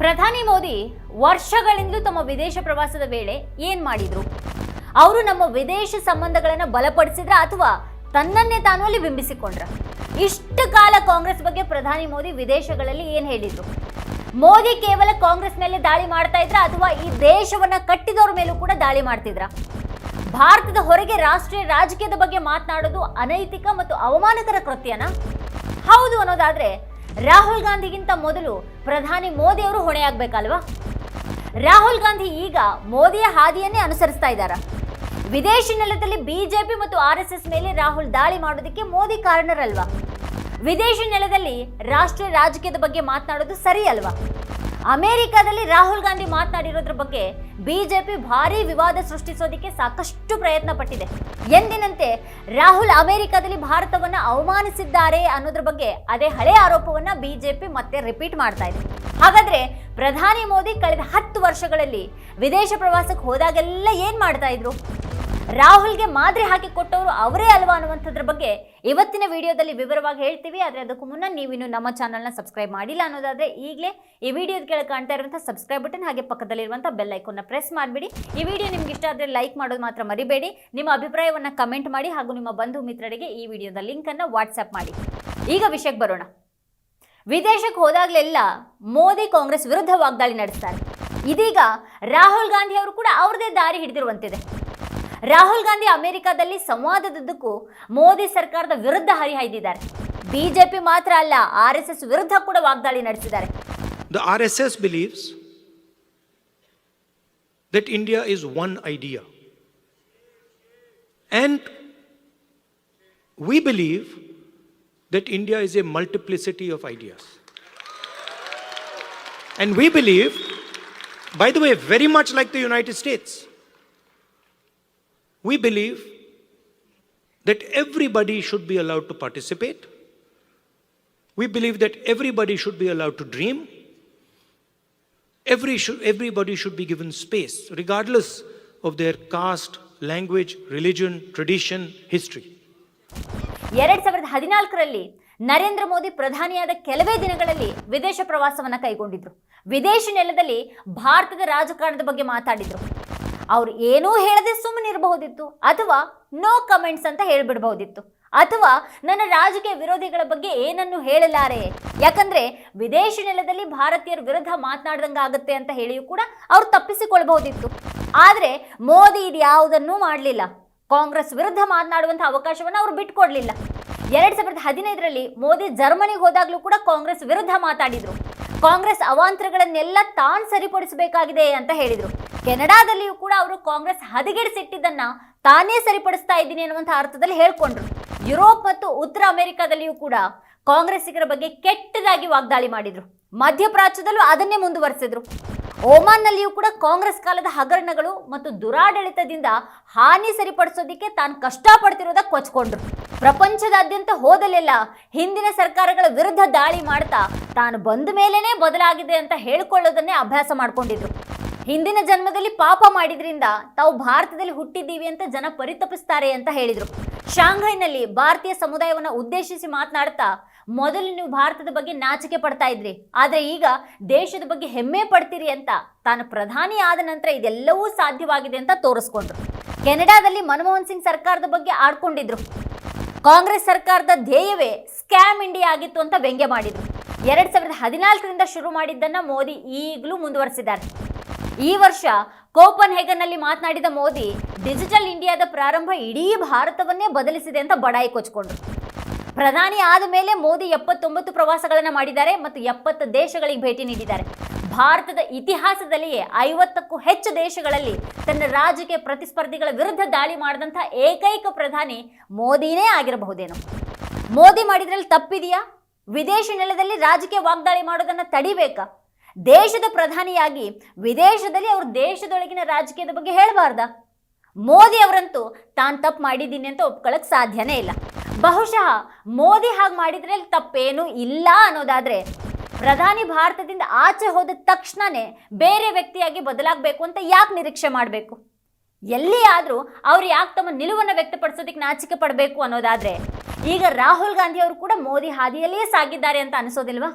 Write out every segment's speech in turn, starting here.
ಪ್ರಧಾನಿ ಮೋದಿ ವರ್ಷಗಳಿಂದಲೂ ತಮ್ಮ ವಿದೇಶ ಪ್ರವಾಸದ ವೇಳೆ ಏನ್ ಮಾಡಿದ್ರು? ಅವರು ನಮ್ಮ ವಿದೇಶ ಸಂಬಂಧಗಳನ್ನು ಬಲಪಡಿಸಿದ್ರ ಅಥವಾ ತನ್ನನ್ನೇ ತಾನು ಅಲ್ಲಿ ಬಿಂಬಿಸಿಕೊಂಡ್ರ? ಇಷ್ಟು ಕಾಲ ಕಾಂಗ್ರೆಸ್ ಬಗ್ಗೆ ಪ್ರಧಾನಿ ಮೋದಿ ವಿದೇಶಗಳಲ್ಲಿ ಏನ್ ಹೇಳಿದ್ರು? ಮೋದಿ ಕೇವಲ ಕಾಂಗ್ರೆಸ್ ಮೇಲೆ ದಾಳಿ ಮಾಡ್ತಾ ಇದ್ರ ಅಥವಾ ಈ ದೇಶವನ್ನ ಕಟ್ಟಿದವ್ರ ಮೇಲೂ ಕೂಡ ದಾಳಿ ಮಾಡ್ತಿದ್ರ? ಭಾರತದ ಹೊರಗೆ ರಾಷ್ಟ್ರೀಯ ರಾಜಕೀಯದ ಬಗ್ಗೆ ಮಾತನಾಡೋದು ಅನೈತಿಕ ಮತ್ತು ಅವಮಾನಕರ ಕೃತ್ಯನಾ? ಹೌದು ಅನ್ನೋದಾದ್ರೆ ರಾಹುಲ್ ಗಾಂಧಿಗಿಂತ ಮೊದಲು ಪ್ರಧಾನಿ ಮೋದಿ ಅವರು ಹೊಣೆಯಾಗಬೇಕಲ್ವಾ? ರಾಹುಲ್ ಗಾಂಧಿ ಈಗ ಮೋದಿಯ ಹಾದಿಯನ್ನೇ ಅನುಸರಿಸ್ತಾ ಇದ್ದಾರೆ. ವಿದೇಶಿ ನೆಲದಲ್ಲಿ ಬಿಜೆಪಿ ಮತ್ತು ಆರ್ ಎಸ್ ಎಸ್ ಮೇಲೆ ರಾಹುಲ್ ದಾಳಿ ಮಾಡೋದಕ್ಕೆ ಮೋದಿ ಕಾರಣರಲ್ವಾ? ವಿದೇಶಿ ನೆಲದಲ್ಲಿ ರಾಷ್ಟ್ರೀಯ ರಾಜಕೀಯದ ಬಗ್ಗೆ ಮಾತನಾಡೋದು ಸರಿ ಅಲ್ವಾ ಅಮೆರಿಕದಲ್ಲಿ ರಾಹುಲ್ ಗಾಂಧಿ ಮಾತನಾಡಿರೋದ್ರ ಬಗ್ಗೆ ಬಿಜೆಪಿ ಭಾರಿ ವಿವಾದ ಸೃಷ್ಟಿಸೋದಕ್ಕೆ ಸಾಕಷ್ಟು ಪ್ರಯತ್ನ ಪಟ್ಟಿದೆ. ಎಂದಿನಂತೆ ರಾಹುಲ್ ಅಮೆರಿಕದಲ್ಲಿ ಭಾರತವನ್ನ ಅವಮಾನಿಸಿದ್ದಾರೆ ಅನ್ನೋದ್ರ ಬಗ್ಗೆ ಅದೇ ಹಳೆ ಆರೋಪವನ್ನ ಬಿಜೆಪಿ ಮತ್ತೆ ರಿಪೀಟ್ ಮಾಡ್ತಾ ಇದೆ. ಹಾಗಾದ್ರೆ ಪ್ರಧಾನಿ ಮೋದಿ ಕಳೆದ ಹತ್ತು ವರ್ಷಗಳಲ್ಲಿ ವಿದೇಶ ಪ್ರವಾಸಕ್ಕೆ ಹೋದಾಗೆಲ್ಲ ಏನ್ ಮಾಡ್ತಾ ಇದ್ರು? ರಾಹುಲ್ಗೆ ಮಾದರಿ ಹಾಕಿ ಕೊಟ್ಟವರು ಅವರೇ ಅಲ್ವಾ ಅನ್ನುವಂಥದ್ರ ಬಗ್ಗೆ ಇವತ್ತಿನ ವಿಡಿಯೋದಲ್ಲಿ ವಿವರವಾಗಿ ಹೇಳ್ತೀವಿ, ಆದರೆ ಅದಕ್ಕೂ ಮುನ್ನ ನೀವಿನ್ನು ನಮ್ಮ ಚಾನಲ್ನ ಸಬ್ಸ್ಕ್ರೈಬ್ ಮಾಡಿಲ್ಲ ಅನ್ನೋದಾದರೆ ಈಗಲೇ ಈ ವಿಡಿಯೋದ ಕೆಳಗೆ ಕಾಣ್ತಾ ಇರುವಂಥ ಸಬ್ಸ್ಕ್ರೈಬ್ ಬಟನ್ ಹಾಗೆ ಪಕ್ಕದಲ್ಲಿರುವಂಥ ಬೆಲ್ ಐಕೋನ್ನ ಪ್ರೆಸ್ ಮಾಡಿಬಿಡಿ. ಈ ವಿಡಿಯೋ ನಿಮ್ಗೆ ಇಷ್ಟ ಆದರೆ ಲೈಕ್ ಮಾಡೋದು ಮಾತ್ರ ಮರಿಬೇಡಿ. ನಿಮ್ಮ ಅಭಿಪ್ರಾಯವನ್ನು ಕಮೆಂಟ್ ಮಾಡಿ ಹಾಗೂ ನಿಮ್ಮ ಬಂಧು ಮಿತ್ರರಿಗೆ ಈ ವಿಡಿಯೋದ ಲಿಂಕನ್ನು ವಾಟ್ಸಪ್ ಮಾಡಿ. ಈಗ ವಿಷಯಕ್ಕೆ ಬರೋಣ. ವಿದೇಶಕ್ಕೆ ಹೋದಾಗಲೆಲ್ಲ ಮೋದಿ ಕಾಂಗ್ರೆಸ್ ವಿರುದ್ಧ ವಾಗ್ದಾಳಿ ನಡೆಸ್ತಾರೆ. ಇದೀಗ ರಾಹುಲ್ ಗಾಂಧಿ ಅವರು ಕೂಡ ಅವ್ರದೇ ದಾರಿ ಹಿಡಿದಿರುವಂತಿದೆ. ರಾಹುಲ್ ಗಾಂಧಿ ಅಮೆರಿಕದಲ್ಲಿ ಸಂವಾದದುದ್ದಕ್ಕೂ ಮೋದಿ ಸರ್ಕಾರದ ವಿರುದ್ಧ ಹರಿಹಾಯ್ದಿದ್ದಾರೆ ಬಿಜೆಪಿ ಮಾತ್ರ ಅಲ್ಲ ಆರ್ ಎಸ್ ಎಸ್ ವಿರುದ್ಧ ಕೂಡ ವಾಗ್ದಾಳಿ ನಡೆಸಿದ್ದಾರೆ the R S S believes that India is one idea. And we believe that India is a multiplicity of ideas. And we believe, by the way, very much like the United States, we believe that everybody should be allowed to participate. We believe that everybody should be allowed to dream. Every should, everybody should be given space, regardless of their caste, language, religion, tradition, history. Narendra Modi ಪ್ರಧಾನಿಯಾದ ಕೆಲವೇ ದಿನಗಳಲ್ಲಿ ವಿದೇಶ ಪ್ರವಾಸವನ್ನು ಕೈಗೊಂಡಿದ್ರು ವಿದೇಶಿ ನೆಲದಲ್ಲಿ ಭಾರತದ ರಾಜಕಾರಣದ ಬಗ್ಗೆ ಮಾತಾಡಿದ್ರು ಅವ್ರು ಏನೂ ಹೇಳದೆ ಸುಮ್ಮನಿರಬಹುದಿತ್ತು ಅಥವಾ ನೋ ಕಮೆಂಟ್ಸ್ ಅಂತ ಹೇಳ್ಬಿಡ್ಬಹುದಿತ್ತು. ಅಥವಾ ನನ್ನ ರಾಜಕೀಯ ವಿರೋಧಿಗಳ ಬಗ್ಗೆ ಏನನ್ನು ಹೇಳಲಾರೆ. ಯಾಕಂದ್ರೆ ವಿದೇಶಿ ನೆಲದಲ್ಲಿ ಭಾರತೀಯರ ವಿರುದ್ಧ ಮಾತನಾಡ್ದಂಗೆ ಆಗುತ್ತೆ ಅಂತ ಹೇಳಿಯೂ ಕೂಡ ಅವ್ರು ತಪ್ಪಿಸಿಕೊಳ್ಬಹುದಿತ್ತು. ಆದರೆ ಮೋದಿ ಇದು ಯಾವುದನ್ನೂ ಮಾಡಲಿಲ್ಲ. ಕಾಂಗ್ರೆಸ್ ವಿರುದ್ಧ ಮಾತನಾಡುವಂಥ ಅವಕಾಶವನ್ನು ಅವರು ಬಿಟ್ಕೊಡ್ಲಿಲ್ಲ. ಎರಡ್ ಸಾವಿರದ ಹದಿನೈದರಲ್ಲಿ ಮೋದಿ ಜರ್ಮನಿಗೆ ಹೋದಾಗಲೂ ಕೂಡ ಕಾಂಗ್ರೆಸ್ ವಿರುದ್ಧ ಮಾತಾಡಿದ್ರು. ಕಾಂಗ್ರೆಸ್ ಅವಾಂತರಗಳನ್ನೆಲ್ಲ ತಾನು ಸರಿಪಡಿಸಬೇಕಾಗಿದೆ ಅಂತ ಹೇಳಿದ್ರು. ಕೆನಡಾದಲ್ಲಿಯೂ ಕೂಡ ಅವರು ಕಾಂಗ್ರೆಸ್ ಹದಗೆಡಿಸಿಟ್ಟಿದ್ದನ್ನ ತಾನೇ ಸರಿಪಡಿಸ್ತಾ ಇದ್ದೀನಿ ಅನ್ನುವಂಥ ಅರ್ಥದಲ್ಲಿ ಹೇಳ್ಕೊಂಡ್ರು. ಯುರೋಪ್ ಮತ್ತು ಉತ್ತರ ಅಮೆರಿಕಾದಲ್ಲಿಯೂ ಕೂಡ ಕಾಂಗ್ರೆಸ್ಸಿಗರ ಬಗ್ಗೆ ಕೆಟ್ಟದಾಗಿ ವಾಗ್ದಾಳಿ ಮಾಡಿದ್ರು. ಮಧ್ಯಪ್ರಾಚ್ಯದಲ್ಲೂ ಅದನ್ನೇ ಮುಂದುವರೆಸಿದ್ರು. ಓಮಾನ್ನಲ್ಲಿಯೂ ಕೂಡ ಕಾಂಗ್ರೆಸ್ ಕಾಲದ ಹಗರಣಗಳು ಮತ್ತು ದುರಾಡಳಿತದಿಂದ ಹಾನಿ ಸರಿಪಡಿಸೋದಿಕ್ಕೆ ತಾನು ಕಷ್ಟಪಡ್ತಿರೋದ ಕೊಚ್ಕೊಂಡ್ರು. ಪ್ರಪಂಚದಾದ್ಯಂತ ಹೋದಲೆಲ್ಲ ಹಿಂದಿನ ಸರ್ಕಾರಗಳ ವಿರುದ್ಧ ದಾಳಿ ಮಾಡ್ತಾ ತಾನು ಬಂದ ಮೇಲೇನೆ ಬದಲಾಗಿದೆ ಅಂತ ಹೇಳ್ಕೊಳ್ಳೋದನ್ನೇ ಅಭ್ಯಾಸ ಮಾಡ್ಕೊಂಡಿದ್ರು. ಹಿಂದಿನ ಜನ್ಮದಲ್ಲಿ ಪಾಪ ಮಾಡಿದ್ರಿಂದ ತಾವು ಭಾರತದಲ್ಲಿ ಹುಟ್ಟಿದ್ದೀವಿ ಅಂತ ಜನ ಪರಿತಪಿಸ್ತಾರೆ ಅಂತ ಹೇಳಿದ್ರು. ಶಾಂಘೈನಲ್ಲಿ ಭಾರತೀಯ ಸಮುದಾಯವನ್ನು ಉದ್ದೇಶಿಸಿ ಮಾತನಾಡ್ತಾ ಮೊದಲು ನೀವು ಭಾರತದ ಬಗ್ಗೆ ನಾಚಿಕೆ ಪಡ್ತಾ ಇದ್ರಿ. ಆದ್ರೆ ಈಗ ದೇಶದ ಬಗ್ಗೆ ಹೆಮ್ಮೆ ಪಡ್ತೀರಿ ಅಂತ ತಾನು ಪ್ರಧಾನಿ ಆದ ನಂತರ ಇದೆಲ್ಲವೂ ಸಾಧ್ಯವಾಗಿದೆ ಅಂತ ತೋರಿಸ್ಕೊಂಡ್ರು. ಕೆನಡಾದಲ್ಲಿ ಮನಮೋಹನ್ ಸಿಂಗ್ ಸರ್ಕಾರದ ಬಗ್ಗೆ ಆಡ್ಕೊಂಡಿದ್ರು. ಕಾಂಗ್ರೆಸ್ ಸರ್ಕಾರದ ಧ್ಯೇಯವೇ ಸ್ಕ್ಯಾಮ್ ಇಂಡಿಯಾ ಆಗಿತ್ತು ಅಂತ ವ್ಯಂಗ್ಯ ಮಾಡಿದ್ರು. ಎರಡ್ ಸಾವಿರದ ಹದಿನಾಲ್ಕರಿಂದ ಶುರು ಮಾಡಿದ್ದನ್ನ ಮೋದಿ ಈಗಲೂ ಮುಂದುವರೆಸಿದ್ದಾರೆ. ಈ ವರ್ಷ ಕೋಪನ್ ಹೇಗನ್ನಲ್ಲಿ ಮಾತನಾಡಿದ ಮೋದಿ, ಡಿಜಿಟಲ್ ಇಂಡಿಯಾದ ಪ್ರಾರಂಭ ಇಡೀ ಭಾರತವನ್ನೇ ಬದಲಿಸಿದೆ ಅಂತ ಬಡಾಯಿ ಕೊಚ್ಕೊಂಡ್ರು ಪ್ರಧಾನಿ ಆದ ಮೇಲೆ ಮೋದಿ ಎಪ್ಪತ್ತೊಂಬತ್ತು ಪ್ರವಾಸಗಳನ್ನು ಮಾಡಿದ್ದಾರೆ ಮತ್ತು ಎಪ್ಪತ್ತು ದೇಶಗಳಿಗೆ ಭೇಟಿ ನೀಡಿದ್ದಾರೆ. ಭಾರತದ ಇತಿಹಾಸದಲ್ಲಿಯೇ ಐವತ್ತಕ್ಕೂ ಹೆಚ್ಚು ದೇಶಗಳಲ್ಲಿ ತನ್ನ ರಾಜಕೀಯ ಪ್ರತಿಸ್ಪರ್ಧಿಗಳ ವಿರುದ್ಧ ದಾಳಿ ಮಾಡಿದಂಥ ಏಕೈಕ ಪ್ರಧಾನಿ ಮೋದಿನೇ ಆಗಿರಬಹುದೇನೋ. ಮೋದಿ ಮಾಡಿದ್ರಲ್ಲಿ ತಪ್ಪಿದೆಯಾ? ವಿದೇಶಿ ನೆಲದಲ್ಲಿ ರಾಜಕೀಯ ವಾಗ್ದಾಳಿ ಮಾಡೋದನ್ನು ತಡಿಬೇಕಾ? ದೇಶದ ಪ್ರಧಾನಿಯಾಗಿ ವಿದೇಶದಲ್ಲಿ ಅವ್ರ ದೇಶದೊಳಗಿನ ರಾಜಕೀಯದ ಬಗ್ಗೆ ಹೇಳಬಾರ್ದ? ಮೋದಿ ಅವರಂತೂ ತಾನು ತಪ್ಪು ಮಾಡಿದ್ದೀನಿ ಅಂತ ಒಪ್ಕೊಳ್ಳೋಕೆ ಸಾಧ್ಯನೇ ಇಲ್ಲ. ಬಹುಶಃ ಮೋದಿ ಹಾಗೆ ಮಾಡಿದ್ರೆ ತಪ್ಪೇನೂ ಇಲ್ಲ ಅನ್ನೋದಾದ್ರೆ ಪ್ರಧಾನಿ ಭಾರತದಿಂದ ಆಚೆ ಹೋದ ತಕ್ಷಣನೇ ಬೇರೆ ವ್ಯಕ್ತಿಯಾಗಿ ಬದಲಾಗಬೇಕು ಅಂತ ಯಾಕೆ ನಿರೀಕ್ಷೆ ಮಾಡಬೇಕು? ಎಲ್ಲಿ ಆದರೂ ಅವ್ರು ಯಾಕೆ ತಮ್ಮ ನಿಲುವನ್ನು ವ್ಯಕ್ತಪಡಿಸೋದಕ್ಕೆ ನಾಚಿಕೆ ಪಡಬೇಕು ಅನ್ನೋದಾದ್ರೆ ಈಗ ರಾಹುಲ್ ಗಾಂಧಿ ಅವರು ಕೂಡ ಮೋದಿ ಹಾದಿಯಲ್ಲಿಯೇ ಸಾಗಿದ್ದಾರೆ ಅಂತ ಅನಿಸೋದಿಲ್ವಾ?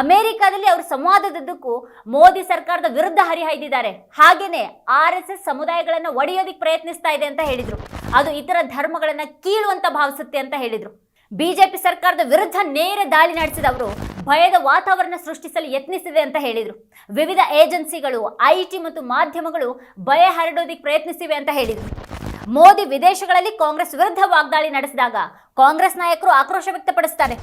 ಅಮೆರಿಕಾದಲ್ಲಿ ಅವರು ಸಂವಾದದುದ್ದಕ್ಕೂ ಮೋದಿ ಸರ್ಕಾರದ ವಿರುದ್ಧ ಹರಿಹಾಯ್ದಿದ್ದಾರೆ. ಹಾಗೇನೆ ಆರ್ ಎಸ್ ಎಸ್ ಸಮುದಾಯಗಳನ್ನು ಒಡೆಯೋದಿಕ್ ಪ್ರಯತ್ನಿಸ್ತಾ ಇದೆ ಅಂತ ಹೇಳಿದ್ರು. ಅದು ಇತರ ಧರ್ಮಗಳನ್ನು ಕೀಳುವಂತ ಭಾವಿಸುತ್ತೆ ಅಂತ ಹೇಳಿದ್ರು. ಬಿಜೆಪಿ ಸರ್ಕಾರದ ವಿರುದ್ಧ ನೇರ ದಾಳಿ ನಡೆಸಿದ ಅವರು ಭಯದ ವಾತಾವರಣ ಸೃಷ್ಟಿಸಲು ಯತ್ನಿಸಿದೆ ಅಂತ ಹೇಳಿದರು. ವಿವಿಧ ಏಜೆನ್ಸಿಗಳು ಐಟಿ ಮತ್ತು ಮಾಧ್ಯಮಗಳು ಭಯ ಹರಡೋದಿಕ್ಕೆ ಪ್ರಯತ್ನಿಸಿವೆ ಅಂತ ಹೇಳಿದ್ರು. ಮೋದಿ ವಿದೇಶಗಳಲ್ಲಿ ಕಾಂಗ್ರೆಸ್ ವಿರುದ್ಧ ವಾಗ್ದಾಳಿ ನಡೆಸಿದಾಗ ಕಾಂಗ್ರೆಸ್ ನಾಯಕರು ಆಕ್ರೋಶ ವ್ಯಕ್ತಪಡಿಸುತ್ತಾರೆ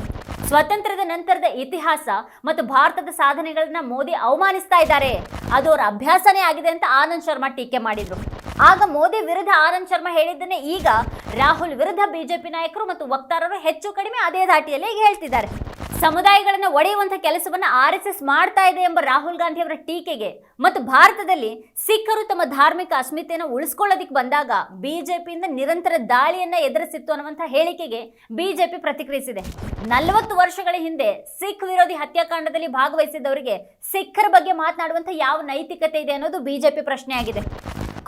ಸ್ವತಂತ್ರದ ನಂತರದ ಇತಿಹಾಸ ಮತ್ತು ಭಾರತದ ಸಾಧನೆಗಳನ್ನ ಮೋದಿ ಅವಮಾನಿಸ್ತಾ ಇದ್ದಾರೆ. ಅದು ಅವರ ಅಭ್ಯಾಸನೇ ಆಗಿದೆ ಅಂತ ಆನಂದ್ ಶರ್ಮಾ ಟೀಕೆ ಮಾಡಿದ್ರು. ಆಗ ಮೋದಿ ವಿರುದ್ಧ ಆನಂದ್ ಶರ್ಮಾ ಹೇಳಿದ್ದನ್ನೇ ಈಗ ರಾಹುಲ್ ವಿರುದ್ಧ ಬಿಜೆಪಿ ನಾಯಕರು ಮತ್ತು ವಕ್ತಾರರು ಹೆಚ್ಚು ಕಡಿಮೆ ಅದೇ ಧಾಟಿಯಲ್ಲಿ ಹೇಳ್ತಿದ್ದಾರೆ. ಸಮುದಾಯಗಳನ್ನು ಒಡೆಯುವಂತಹ ಕೆಲಸವನ್ನು ಆರ್ ಎಸ್ ಎಸ್ ಮಾಡ್ತಾ ಇದೆ ಎಂಬ ರಾಹುಲ್ ಗಾಂಧಿ ಅವರ ಟೀಕೆಗೆ. ಮತ್ತು ಭಾರತದಲ್ಲಿ ಸಿಖ್ಖರು ತಮ್ಮ ಧಾರ್ಮಿಕ ಅಸ್ಮಿತೆಯನ್ನು ಉಳಿಸ್ಕೊಳ್ಳೋದಿಕ್ಕೆ ಬಂದಾಗ ಬಿಜೆಪಿಯಿಂದ ನಿರಂತರ ದಾಳಿಯನ್ನ ಎದುರಿಸಿತ್ತು ಅನ್ನುವಂಥ ಹೇಳಿಕೆಗೆ ಬಿಜೆಪಿ ಪ್ರತಿಕ್ರಿಯಿಸಿದೆ. ನಲವತ್ತು ವರ್ಷಗಳ ಹಿಂದೆ ಸಿಖ್ ವಿರೋಧಿ ಹತ್ಯಾಕಾಂಡದಲ್ಲಿ ಭಾಗವಹಿಸಿದವರಿಗೆ ಸಿಖ್ಖರ ಬಗ್ಗೆ ಮಾತನಾಡುವಂತ ಯಾವ ನೈತಿಕತೆ ಇದೆ ಅನ್ನೋದು ಬಿಜೆಪಿ ಪ್ರಶ್ನೆಯಾಗಿದೆ.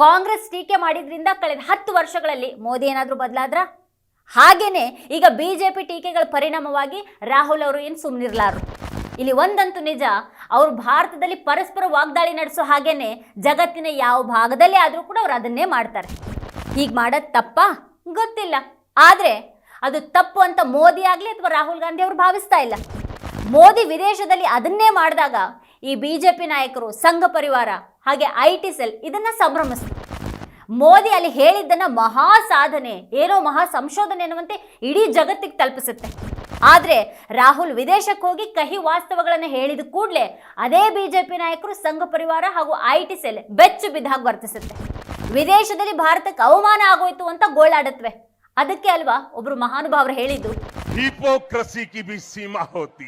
ಕಾಂಗ್ರೆಸ್ ಟೀಕೆ ಮಾಡಿದ್ರಿಂದ ಕಳೆದ ಹತ್ತು ವರ್ಷಗಳಲ್ಲಿ ಮೋದಿ ಏನಾದರೂ ಬದಲಾದ್ರ? ಹಾಗೇನೆ ಈಗ ಬಿ ಜೆ ಪಿ ಟೀಕೆಗಳ ಪರಿಣಾಮವಾಗಿ ರಾಹುಲ್ ಅವರು ಏನು ಸುಮ್ಮನಿರ್ಲಾರು ಇಲ್ಲಿ ಒಂದಂತೂ ನಿಜ, ಅವರು ಭಾರತದಲ್ಲಿ ಪರಸ್ಪರ ವಾಗ್ದಾಳಿ ನಡೆಸೋ ಹಾಗೇನೆ ಜಗತ್ತಿನ ಯಾವ ಭಾಗದಲ್ಲಿ ಆದರೂ ಕೂಡ ಅವ್ರು ಅದನ್ನೇ ಮಾಡ್ತಾರೆ. ಹೀಗೆ ಮಾಡೋದು ತಪ್ಪಾ? ಗೊತ್ತಿಲ್ಲ. ಆದರೆ ಅದು ತಪ್ಪು ಅಂತ ಮೋದಿ ಆಗಲಿ ಅಥವಾ ರಾಹುಲ್ ಗಾಂಧಿ ಅವರು ಭಾವಿಸ್ತಾ ಇಲ್ಲ. ಮೋದಿ ವಿದೇಶದಲ್ಲಿ ಅದನ್ನೇ ಮಾಡಿದಾಗ ಈ ಬಿಜೆಪಿ ನಾಯಕರು, ಸಂಘ ಪರಿವಾರ, ಹಾಗೆ ಐ ಟಿ ಸೆಲ್ ಇದನ್ನು ಸಂಭ್ರಮಿಸ್ತು ಮೋದಿ ಅಲ್ಲಿ ಹೇಳಿದ್ದನ್ನ ಮಹಾ ಸಾಧನೆ, ಏನೋ ಮಹಾ ಸಂಶೋಧನೆ ಅನ್ನುವಂತೆ ಇಡೀ ಜಗತ್ತಿಗೆ ತಲುಪಿಸುತ್ತೆ. ಆದ್ರೆ ರಾಹುಲ್ ವಿದೇಶಕ್ಕೆ ಹೋಗಿ ಕಹಿ ವಾಸ್ತವಗಳನ್ನು ಹೇಳಿದ ಕೂಡಲೇ ಅದೇ ಬಿಜೆಪಿ ನಾಯಕರು ಸಂಘ ಪರಿವಾರ ಹಾಗೂ ಐಟಿ ಟಿ ಸೆಲ್ ಬೆಚ್ಚು ಬಿದ್ದಾಗಿ ವರ್ತಿಸುತ್ತೆ. ವಿದೇಶದಲ್ಲಿ ಭಾರತಕ್ಕೆ ಅವಮಾನ ಆಗೋಯ್ತು ಅಂತ ಗೋಳಾಡತ್ವೆ. ಅದಕ್ಕೆ ಅಲ್ವಾ ಒಬ್ರು ಮಹಾನುಭಾವರು ಹೇಳಿದ್ದು? ಹಿಪೋಕ್ರಸಿ ಕಿ ಬಿ ಸೀಮಾ ಹೋತಿ